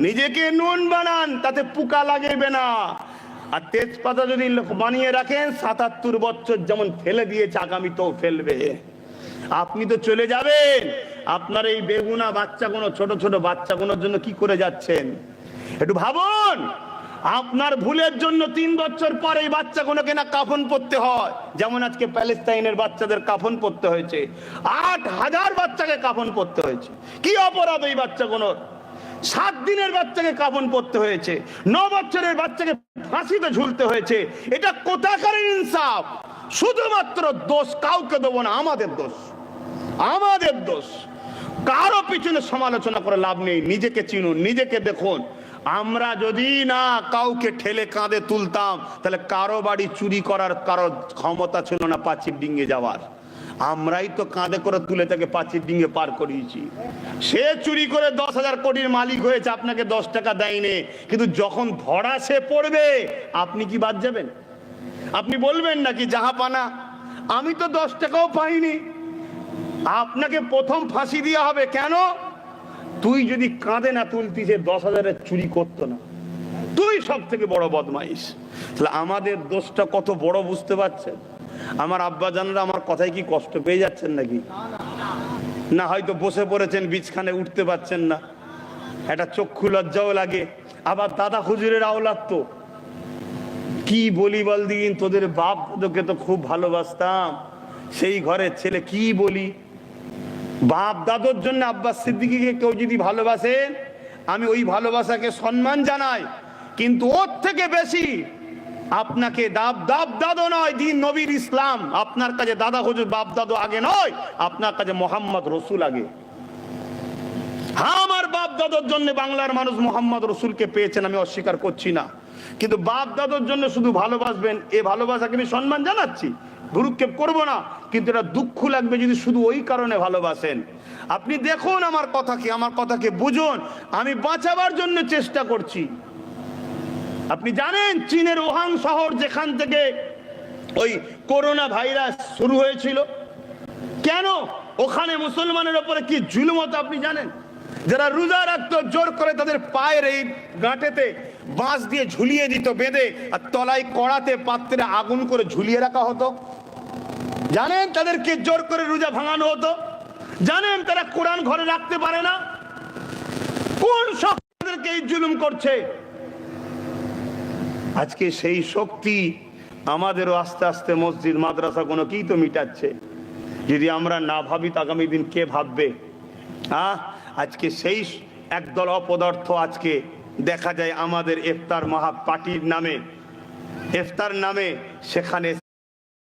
নিজেকে নুন বানান, তাতে পোকা লাগবে না। আর তেজপাতা যদি বানিয়ে রাখেন, সাতাত্তর বছর যেমন ফেলে দিয়েছে আগামী তো ফেলবে। আপনি তো চলে যাবেন। আপনার এই বেগুনা বাচ্চাগুলো, ছোট ছোট বাচ্চাগুলোর জন্য কি করে যাচ্ছেন? একটু ভাবুন! আপনার ভুলের জন্য তিন বছর পরে এই বাচ্চাগুলোকে না কাফন পড়তে হয়। যেমন আজকে প্যালেস্তাইনের বাচ্চাদের কাফন পড়তে হয়েছে। আট হাজার বাচ্চাকে কাফন পড়তে হয়েছে। কি অপরাধ এই বাচ্চাগুলোর? সাত দিনের বাচ্চাকে কাবন পড়তে হয়েছে, ন বছরের বাচ্চাকে ফাঁসিতে ঝুলতে হয়েছে। এটা কোথাকার ইনসাফ? শুধুমাত্র দোষ কাউকে দেবো না, আমাদের দোষ। আমাদের দোষ। কারও পিছনে সমালোচনা করে লাভ নেই, নিজেকে চিনুন, নিজেকে দেখুন। আমরা যদি না কাউকে ঠেলে কাঁধে তুলতাম, তাহলে কারও বাড়ি চুরি করার কারও ক্ষমতা ছিল না পাঁচির ডিঙ্গে যাওয়ার। আমরাই তো কাঁধে করে তুলে তাকে পাঁচির ডিঙ্গে পার করিয়েছি। সে চুরি করে দশ হাজার কোটির মালিক হয়েছে, আপনাকে দশ টাকা দেয়নি। কিন্তু যখন ধরা সে পড়বে, আপনি কি বাদ যাবেন? আপনি বলবেন নাকি, যাহা পানা, আমি তো দশ টাকাও পাইনি। আপনাকে প্রথম ফাঁসি দেওয়া হবে। কেন? তুই যদি কাঁধে না তুলতি যে দশ হাজারের চুরি করতো না। তুই সব থেকে বড় বদমাইশ। তাহলে আমাদের দোষটা কত বড় বুঝতে পারছেন? আমার আব্বা জানরা আমার কথায় কি কষ্ট পেয়ে যাচ্ছেন নাকি? না, হয়তো বসে পড়েছেন বিছখানে উঠতে পারছেন না। একটা চক্ষু লজ্জাও লাগে। আবার দাদা হুজুরের আওলাদ তো। কি বলি বল দিন তোদের বাপ তোকে তো খুব ভালোবাসতাম। সেই ঘরের ছেলে কি বলি? বাপ দাদুর জন্য আব্বাস সিদ্দিকিকে কেউ যদি ভালোবাসেন আমি ওই ভালোবাসাকে সম্মান জানাই। কিন্তু ওর থেকে বেশি আপনাকে দাব দাব দাদো নয়, দিন নবীর ইসলাম। আপনার কাছে দাদা হুজুর, বাপ দাদু আগে নয়, আপনার কাছে মোহাম্মদ রসুল আগে। হ্যাঁ আমার বাপ দাদুর জন্য বাংলার মানুষ মোহাম্মদ রসুলকে পেয়েছেন, আমি অস্বীকার করছি না। কিন্তু বাপ দাদুর জন্য শুধু ভালোবাসবেন, এ ভালোবাসাকে আমি সম্মান জানাচ্ছি। ভুরুক্ষেপ করব না, কিন্তু এটা দুঃখ লাগবে যদি শুধু ওই কারণে ভালোবাসেন। আপনি দেখুন আমার কথা কি আমার কথাকে বুঝুন, আমি বাঁচাবার জন্য চেষ্টা করছি। আপনি জানেন, চীনের ওহাং শহর যেখান থেকে ওই করোনা ভাইরাস শুরু হয়েছিল। কেন? ওখানে মুসলমানের ওপরে কি জুলুম হতো আপনি জানেন? যারা রোজা রাখতো, জোর করে তাদের পায়ের এই গাঁটেতে বাঁশ দিয়ে ঝুলিয়ে দিত, বেঁধে, আর তলায় কড়াতে পাত্রে আগুন করে ঝুলিয়ে রাখা হতো। জানেন তাদেরকে জোর করে রোজা ভাঙানো হতো? জানেন তারা কোরআন ঘরে রাখতে পারে না? কোন শক্তি জুলুম করছে? আজকে সেই শক্তি আমাদেরও আস্তে আস্তে মসজিদ, মাদ্রাসা কোনো কি তো মিটাচ্ছে। যদি আমরা না ভাবি তো আগামী দিন কে ভাববে? আহ, আজকে সেই একদল অপদার্থ আজকে দেখা যায় আমাদের ইফতার মহা পার্টির নামে। ইফতার নামে সেখানে